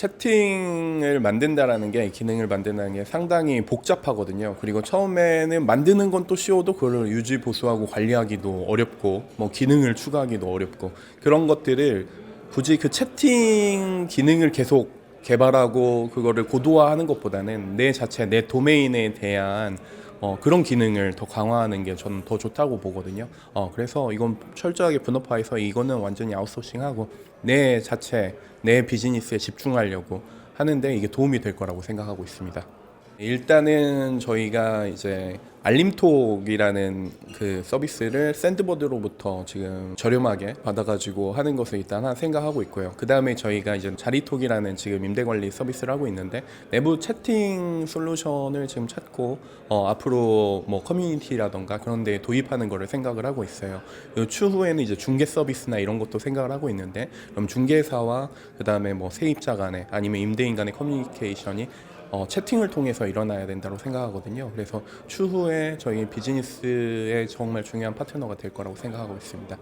채팅을 만든다라는 게 기능을 만든다는 게 상당히 복잡하거든요. 그리고 처음에는 만드는 건 또 쉬워도 그걸 유지 보수하고 관리하기도 어렵고 뭐 기능을 추가하기도 어렵고 그런 것들을 굳이 그 채팅 기능을 계속 개발하고 그거를 고도화하는 것보다는 내 자체 내 도메인에 대한 어, 그런 기능을 더 강화하는 게 저는 더 좋다고 보거든요. 어, 그래서 이건 철저하게 분업화해서 이거는 완전히 아웃소싱하고 내 자체 내 비즈니스에 집중하려고 하는데 이게 도움이 될 거라고 생각하고 있습니다. 일단은 저희가 이제 알림톡이라는 그 서비스를 샌드보드로부터 지금 저렴하게 받아가지고 하는 것을 일단 생각하고 있고요. 그 다음에 저희가 이제 자리톡이라는 지금 임대 관리 서비스를 하고 있는데 내부 채팅 솔루션을 지금 찾고 어, 앞으로 뭐 커뮤니티라던가 그런 데 도입하는 거를 생각을 하고 있어요. 요 추후에는 이제 중개 서비스나 이런 것도 생각을 하고 있는데 그럼 중개사와 그 다음에 뭐 세입자 간에 아니면 임대인 간의 커뮤니케이션이 어, 채팅을 통해서 일어나야 된다고 생각하거든요. 그래서 추후에 저희 비즈니스에 정말 중요한 파트너가 될 거라고 생각하고 있습니다.